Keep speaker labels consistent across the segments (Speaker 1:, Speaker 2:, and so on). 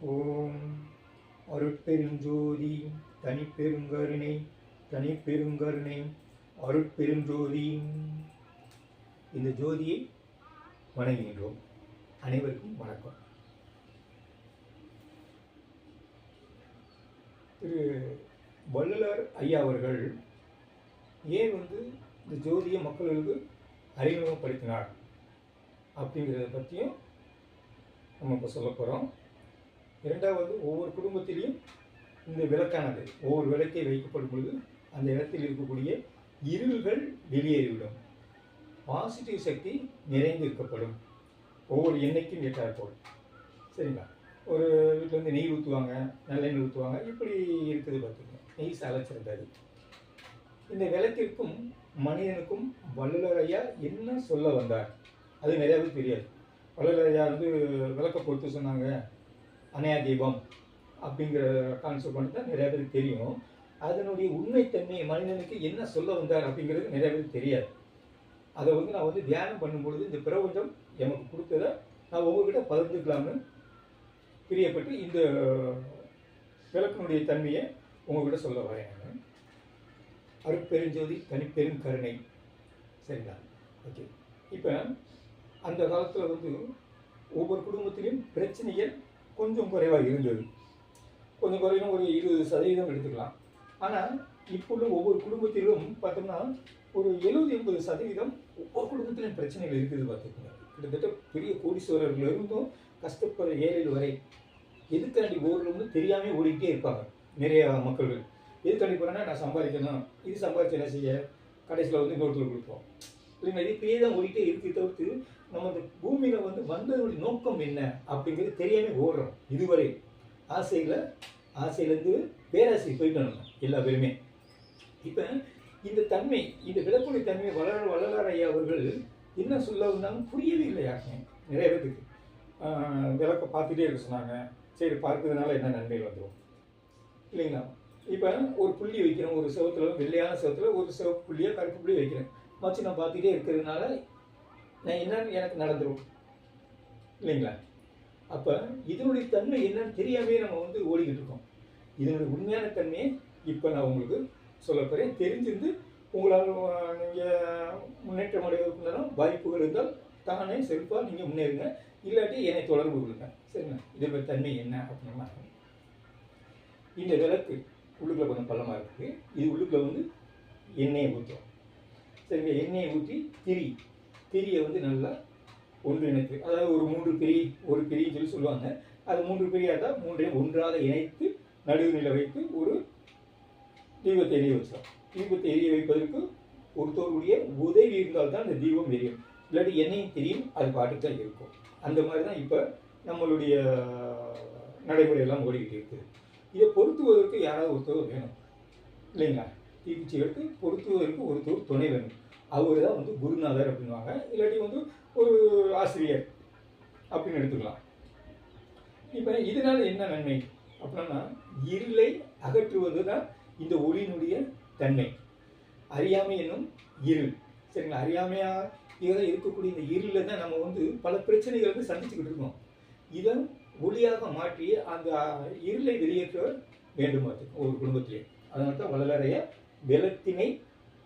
Speaker 1: ஓம். அருட்பெருஞ்சோதி தனிப்பெருங்கருணை தனிப்பெருங்கருணை அருட்பெருஞ்சோதி இந்த ஜோதியை வணங்குகின்றோம். அனைவருக்கும் வணக்கம். திரு வள்ளலார் ஐயா அவர்கள் ஏன் வந்து இந்த ஜோதியை மக்களுக்கு அறிமுகப்படுத்தினார்? அப்படிங்கிறத பற்றியும் நம்ம இப்போ சொல்ல போகிறோம் இரண்டாவது ஒவ்வொரு குடும்பத்திலையும் இந்த விளக்கானது. ஒவ்வொரு விளக்கை வைக்கப்படும் பொழுது அந்த இடத்தில் இருக்கக்கூடிய இருள்கள் வெளியேறிவிடும். பாசிட்டிவ் சக்தி நிறைந்து இருக்கப்படும் ஒவ்வொரு எண்ணெய்க்கும் ஏற்றாற்போல் சரிங்களா? ஒரு வீட்டில் வந்து நெய் ஊற்றுவாங்க நல்லெண்ணெய் ஊற்றுவாங்க இப்படி இருக்குது பார்த்துக்கோங்க நெய் சாலச்சிறந்தது இந்த விளக்கிற்கும் மனிதனுக்கும் வள்ளலர் என்ன சொல்ல வந்தார்? அது நிறையாவே தெரியாது. வள்ளலர் வந்து விளக்க பொறுத்து சொன்னாங்க. அணையா தீபம் அப்படிங்கிற கான்செப்ட் பண்ணி தான் நிறைய பேருக்கு தெரியும். அதனுடைய உண்மைத்தன்மை மனிதனுக்கு என்ன சொல்ல வந்தார் அப்படிங்கிறது நிறைய பேருக்கு தெரியாது. அதை வந்து நான் வந்து தியானம் பண்ணும்பொழுது இந்த பிரபஞ்சம் எனக்கு கொடுத்ததை நான் உங்ககிட்ட பகிர்ந்துக்கலாம்னு பிரியப்பட்டு இந்த விளக்கினுடைய தன்மையை உங்ககிட்ட சொல்ல வரேன் நான். அருட்பெருஞ்சோதி தனிப்பெரும் கருணை. சரிங்களா? ஓகே இப்போ அந்த காலத்தில் வந்து ஒவ்வொரு குடும்பத்திலையும் பிரச்சனைகள் கொஞ்சம் குறைவாக இருந்தது. கொஞ்சம் குறையும் ஒரு இருபது சதவீதம் எடுத்துக்கலாம். ஆனால் இப்போ ஒவ்வொரு குடும்பத்திலும் பார்த்தோம்னா ஒரு எழுபது எண்பது சதவீதம் ஒவ்வொரு குடும்பத்திலும் பிரச்சனைகள் இருக்குது பார்த்துக்கோங்க. கிட்டத்தட்ட பெரிய கோடீஸ்வரர்கள் இருந்தும் கஷ்டப்படுற ஏழைகள் வரை எதுக்காண்டி ஓடுறோம்னு தெரியாமல் ஓடிக்கிட்டே இருப்பாங்க நிறைய மக்கள்கள். எதுக்காண்டி போகிறேன்னா நான் சம்பாதிக்கணும். இது சம்பாதிச்சு என்ன செய்ய? கடைசியில் வந்து இன்னொருத்தர் கொடுப்போம். இல்லைங்க இது இப்படியே தான் ஓடிட்டே இருக்கு தவிர்த்து நம்ம இந்த பூமியில் வந்து வந்ததனுடைய நோக்கம் என்ன அப்படிங்கிறது தெரியாமல் ஓடுறோம் இதுவரை. ஆசையில் ஆசையிலேருந்து பேராசை போயிட்டு நம்ம எல்லா பேருமே. இப்போ இந்த தன்மை இந்த விளக்குடைய தன்மை வளர வளர ஐயா அவர்கள் என்ன சொல்ல வந்தாலும் புரியவே இல்லை யாருமே நிறைய பேருக்கு விளக்க பார்த்துட்டே இருக்க சொன்னாங்க. சரி பார்க்கறதுனால என்ன நன்மைகள் வந்துடும் இல்லைங்களா? இப்போ ஒரு புள்ளி வைக்கிறேன் ஒரு சிவத்தில் வெள்ளையான செவத்துல ஒரு சிவப்பு புள்ளியாக கருப்பு புள்ளி வைக்கிறேன் வச்சு நான் பார்த்துக்கிட்டே இருக்கிறதுனால நான் என்னன்னு எனக்கு நடந்துடும் இல்லைங்களா? அப்போ இதனுடைய தன்மை என்னன்னு தெரியாமே நம்ம வந்து ஓடிக்கிட்டு இருக்கோம். இதனுடைய உண்மையான தன்மையை இப்போ நான் உங்களுக்கு சொல்ல போகிறேன் தெரிஞ்சிருந்து உங்களால் நீங்கள் முன்னேற்றம் அடைவதற்குண்டான வாய்ப்புகள் இருந்தால் தானே செல்ஃபாக நீங்கள் முன்னேறுங்க. இல்லாட்டி என்னை தொடர்பு கொள்ளுங்க. சரிங்களா? இதனுடைய தன்மை என்ன அப்படின்னா இந்த விளக்கு உள்ளுக்குள்ள கொஞ்சம் பள்ளமாக இருக்குது இது உள்ளுக்குள்ள வந்து எண்ணெயை ஊற்றும் சரிங்க எண்ணெயை ஊற்றி திரி. திரியை வந்து நல்லா ஒன்றிணைத்து அதாவது ஒரு மூன்று பிரி ஒரு பிரின்னு சொல்லி சொல்லுவாங்க. அது மூன்று பிரியாக இருந்தால் மூன்றையும் ஒன்றாக இணைத்து நடுவுநிலை வைத்து ஒரு தீபத்தை எரிய வச்சோம் தீபத்தை எரிய வைப்பதற்கு ஒருத்தருடைய உதவி இருந்தால் தான் அந்த தீபம் எரியும். இல்லாட்டி எண்ணெயும் தெரியும் அது பாட்டுக்கு தான் இருக்கும். அந்த மாதிரி தான் இப்போ நம்மளுடைய நடைமுறையெல்லாம் ஓடிக்கிட்டு இருக்குது இதை பொருத்துவதற்கு யாராவது ஒருத்தர் வேணும். இல்லைங்களா? தீக்குச்சி எடுத்து பொருத்துவதற்கு ஒருத்தர் துணை வேணும் அவர் தான் வந்து குருநாதர் அப்படின்வாங்க இல்லாட்டி வந்து ஒரு ஆசிரியர் அப்படின்னு எடுத்துக்கலாம். இப்போ இதனால என்ன நன்மை? அப்படின்னா இருளை அகற்றுவது தான் இந்த ஒளியினுடைய தன்மை. அறியாமை என்னும் இருள். சரிங்களா? அறியாமையாக இதில் இருக்கக்கூடிய இந்த இருளில் தான் நம்ம வந்து பல பிரச்சனைகள் வந்து சந்திச்சுக்கிட்டு இருக்கோம். இதை ஒளியாக மாற்றி அந்த இருளை வெளியேற்ற வேண்டும் ஒரு குடும்பத்திலே. அதனால தான் வள்ளலறைய விளக்கினை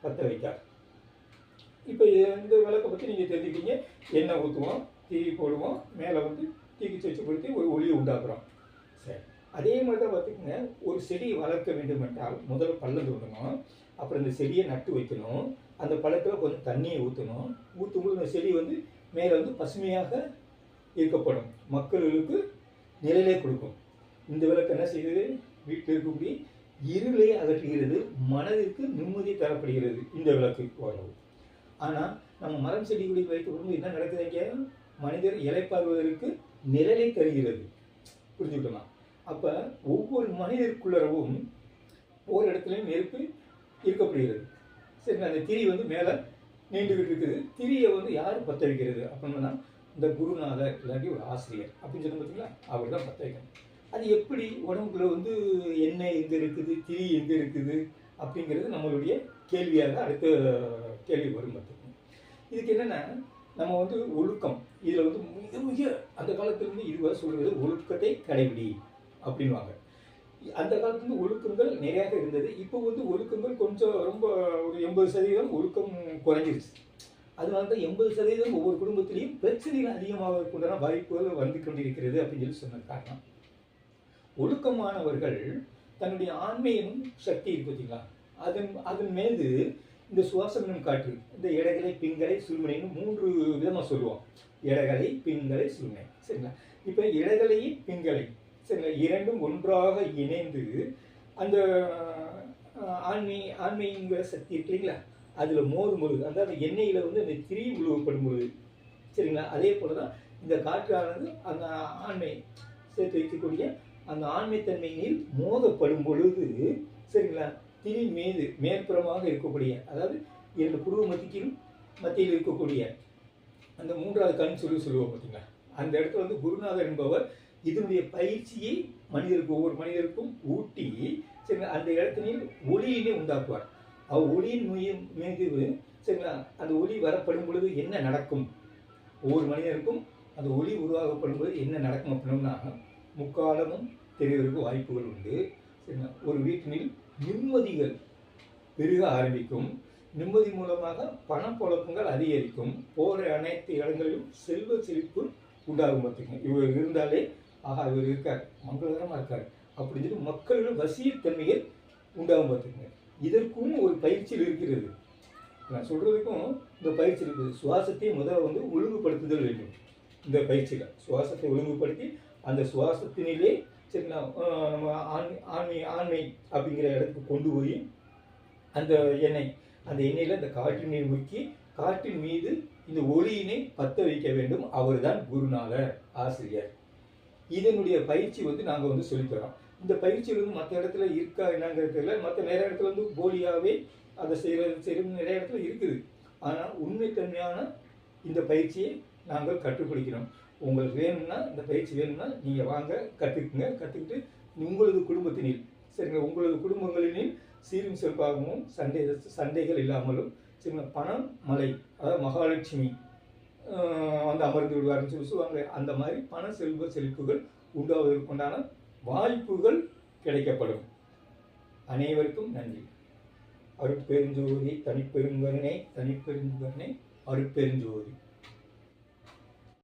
Speaker 1: பற்ற வைத்தார். இப்போ இந்த விளக்கை பற்றி நீங்கள் தெரிஞ்சுக்கிங்க எண்ணெய் ஊற்றுவோம் தீ போடுவோம் மேலே வந்து தீக்கு வச்சு படுத்தி ஒரு ஒளியை உண்டாக்குறோம். சரி. அதே மாதிரி தான் பார்த்துக்கோங்க. ஒரு செடியை வளர்க்க வேண்டும் என்றால் முதல்ல பள்ளம் தோண்டணும். அப்புறம் இந்த செடியை நட்டு வைக்கணும். அந்த பழத்தில் கொஞ்சம் தண்ணியை ஊற்றணும் ஊற்றும்போது அந்த செடி வந்து மேலே வந்து பசுமையாக இருக்கப்படும். மக்களுக்கு நிழலே கொடுக்கும். இந்த விளக்கு என்ன செய்யுது? வீட்டில் இருக்கக்கூடிய இருளை அகற்றுகிறது மனதிற்கு நிம்மதி தரப்படுகிறது இந்த விளக்கு ஓரளவு ஆனால் நம்ம மரம் செடி கொடி வைத்து விடும்போது என்ன நடக்குது இங்கே? மனிதர் இலைப்பாறுவதற்கு நிழலை தருகிறது. புரிஞ்சுக்கலாம் அப்போ ஒவ்வொரு மனிதருக்குள்ளரவும் ஒவ்வொரு இடத்துலையும் நெருப்பு இருக்கப்படுகிறது. சரி அந்த திரி வந்து மேலே நீண்டுகிட்டு இருக்குது. திரியை வந்து யார் பற்ற வைக்கிறது அப்படின்னா இந்த குருநாதர் இல்லாட்டி ஒரு ஆசிரியர். அப்படின்னு சொல்லி பார்த்தீங்களா அவர் தான் பற்ற வைக்கணும் அது எப்படி உடம்புல வந்து எண்ணெய் எங்கே இருக்குது திரி எங்கே இருக்குது அப்படிங்கிறது நம்மளுடைய கேள்வியாக அடுத்த கேள்வி வரும் பார்த்துக்கணும் இதுக்கு என்னென்னா நம்ம வந்து ஒழுக்கம். இதில் வந்து மிக மிக அந்த காலத்திலிருந்து இதுவரை சொல்கிறது ஒழுக்கத்தை கடைபிடி அப்படின்வாங்க அந்த காலத்துல ஒழுக்கங்கள் நிறையாக இருந்தது. இப்போ வந்து ஒழுக்கங்கள் கொஞ்சம் ரொம்ப ஒரு எண்பது சதவீதம் ஒழுக்கம் குறைஞ்சிருச்சு. அதனால தான் எண்பது சதவீதம் ஒவ்வொரு குடும்பத்திலையும் பிரச்சனைகள் அதிகமாக கொண்டான வாய்ப்புகள் வந்து கொண்டிருக்கிறது அப்படின்னு சொல்லி சொன்ன காரணம் ஒழுக்கமானவர்கள் தன்னுடைய ஆண்மையும் சக்தி இருக்கு பார்த்தீங்களா அதன் அதன் மீது இந்த சுவாசனம் காற்று இந்த இடகலை பிங்கலை சுருமனைன்னு மூன்று விதமாக சொல்லுவோம். இடகலை பிங்கலை சுழுமனை சரிங்களா? இப்போ இடகலை பிங்கலை சரிங்களா? இரண்டும் ஒன்றாக இணைந்து அந்த ஆண்மை ஆண்மைங்கிற சக்தி இருக்கு இல்லைங்களா? அதில் மோதும் பொழுது அந்த எண்ணெயில் வந்து அந்த திரி உழுவப்படும் பொழுது சரிங்களா? அதே போல தான் இந்த காற்றானது அந்த ஆண்மை சேர்த்து வைக்கக்கூடிய அந்த ஆண்மைத்தன்மையில் மோதப்படும் பொழுது சரிங்களா? திரி மீது மேற்புறமாக இருக்கக்கூடிய அதாவது இரண்டு குடும்ப மத்தியிலும் மத்தியில் இருக்கக்கூடிய அந்த மூன்றாவது கண் சொல்லி சொல்லுவோம் பார்த்தீங்களா அந்த இடத்துல வந்து குருநாதர் என்பவர் இதனுடைய பயிற்சியை மனிதருக்கு ஒவ்வொரு மனிதருக்கும் ஊட்டி சரிங்களா? அந்த இடத்தினில் ஒளியினை உண்டாக்குவார். அவ் ஒளியின் மீ- மீது சரிங்களா? அந்த ஒளி வரப்படும் பொழுது என்ன நடக்கும்? ஒவ்வொரு மனிதருக்கும் அந்த ஒளி உருவாகப்படும் போது என்ன நடக்கும் அப்படின்னா முக்காலமும் தெரியறதுக்கு வாய்ப்புகள் உண்டு. ஒரு வீட்டினில் நிம்மதிகள் பெருக ஆரம்பிக்கும். நிம்மதி மூலமாக பணப்புழக்கங்கள் அதிகரிக்கும். போகிற அனைத்து இடங்களிலும் செல்வ செழிப்பு உண்டாகும் பார்த்துக்கோங்க. இவர் இருந்தாலே ஆகா இவர் இருக்கார். மங்களகரமாக இருக்கார். அப்படின்னு சொல்லி மக்களிடம் வசியத்தன்மைகள் உண்டாகும் பார்த்துக்கோங்க. இதற்கும் ஒரு பயிற்சியில் இருக்கிறது. நான் சொல்கிறதுக்கும் இந்த பயிற்சி இருக்குது. சுவாசத்தை முதல்ல வந்து ஒழுங்குபடுத்துதல் வேண்டும். இந்த பயிற்சியில் சுவாசத்தை ஒழுங்குபடுத்தி அந்த சுவாசத்தினிலே சரிங்களா நம்ம ஆண்மை ஆண்மை ஆண்மை அப்படிங்கிற இடத்துக்கு கொண்டு போய் அந்த எண்ணெய் அந்த எண்ணெயில் அந்த காற்றின் நீர் முக்கி காற்றின் மீது இந்த ஒளியினை பத்த வைக்க வேண்டும். அவர்தான் குருநாதர் ஆசிரியர். இதனுடைய பயிற்சி வந்து நாங்கள் வந்து சொல்லித்தரோம் இந்த பயிற்சி வந்து மற்ற இடத்துல இருக்கா என்னங்கிறது தெரியல. மற்ற நிறைய இடத்துல வந்து போலியாகவே அதை செய்கிறது செய்கிறது நிறைய இடத்துல இருக்குது. ஆனால் உண்மைத்தன்மையான இந்த பயிற்சியை நாங்கள் கற்றுக் கொடுக்கிறோம். உங்களுக்கு வேணும்னா இந்த பயிற்சி வேணும்னா நீங்கள் வாங்க கற்றுக்குங்க கற்றுக்கிட்டு உங்களது குடும்பத்தினில் சரிங்களா? உங்களது குடும்பங்களினில் சீரும் சிறப்பாகவும் சண்டை சண்டைகள் இல்லாமலும் சரிங்களா? பணம் மலை அதாவது மகாலட்சுமி வந்து அமர்ந்து விடுவார்னு சொல்லி சொல்லுவாங்க அந்த மாதிரி பண செல்வ செழிப்புகள் உண்டாவதற்குண்டான வாய்ப்புகள் கிடைக்கப்படும். அனைவருக்கும் நன்றி. அருட்பெருஞ்சோதி தனிப்பெருங்கருணை தனிப்பெருங்கருணை அருட்பெருஞ்சோதி.